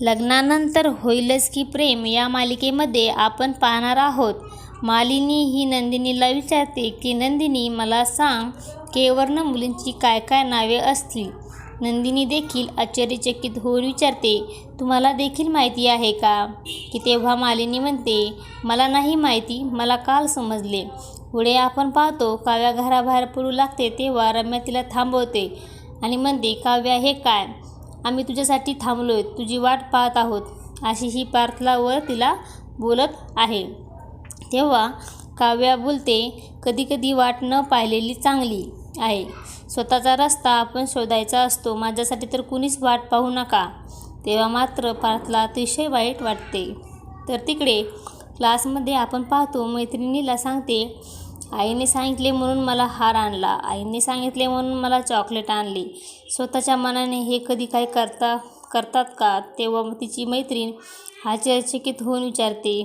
लग्नानंतर होईलच की प्रेम या मालिकेमध्ये आपण पाहणार आहोत. मालिनी ही नंदिनीला विचारते की नंदिनी मला सांग केवर्ण मुलींची काय काय नावे असतील? नंदिनी देखील आश्चर्यचकित होऊन विचारते तुम्हाला देखील माहिती आहे का? की तेव्हा मालिनी म्हणते मला नाही माहिती मला काल समजले. पुढे आपण पाहतो काव्या घराबाहेर पडू लागते तेव्हा रम्या तिला थांबवते आणि म्हणते काव्या हे काय आम्ही तुझ्यासाठी थांबलो आहे तुझी वाट पाहत आहोत. अशी ही पार्थलावर तिला बोलत आहे. तेव्हा काव्या बोलते कधीकधी वाट न पाहिलेली चांगली आहे. स्वतःचा रस्ता आपण शोधायचा असतो. माझ्यासाठी तर कुणीच वाट पाहू नका. तेव्हा मात्र पार्थला अतिशय वाईट वाटते. तर तिकडे क्लासमध्ये आपण पाहतो मैत्रिणीला सांगते आईने सांगितले म्हणून मला हार आणला. आईने सांगितले म्हणून मला चॉकलेट आणली. स्वतःच्या मनाने हे कधी काही करता करतात का? तेव्हा तिची मैत्रीण आश्चर्यचकित होऊन विचारते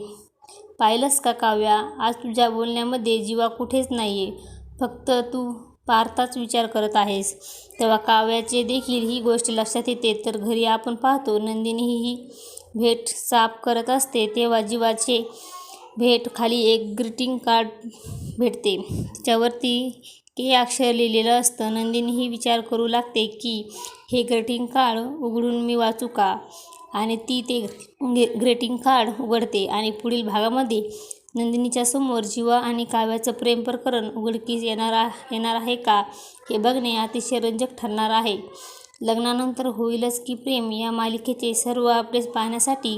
पाहिलंस का काव्या? आज तुझ्या बोलण्यामध्ये जीवा कुठेच नाही आहे फक्त तू पार्थाच विचार करत आहेस तेव्हा काव्याचे देखील ही गोष्ट लक्षात येते. तर घरी आपण पाहतो नंदिनी ही भेट साफ करत असते. तेव्हा जीवाचे भेट खाली एक ग्रीटिंग कार्ड भेटते. त्याच्यावरती के अक्षर लिहिलेलं असतं नंदिनी ही विचार करू लागते की हे ग्रीटिंग कार्ड उघडून मी वाचू का? आणि ती ते ग्रीटिंग कार्ड उघडते आणि पुढील भागामध्ये नंदिनीच्या समोर जीवा आणि काव्याचं प्रेम प्रकरण उघडकीस येणार येणार आहे का हे बघणे अतिशय रंजक ठरणार आहे. लग्नानंतर होईलच की प्रेम या मालिकेचे सर्व अपडेट्स पाहण्यासाठी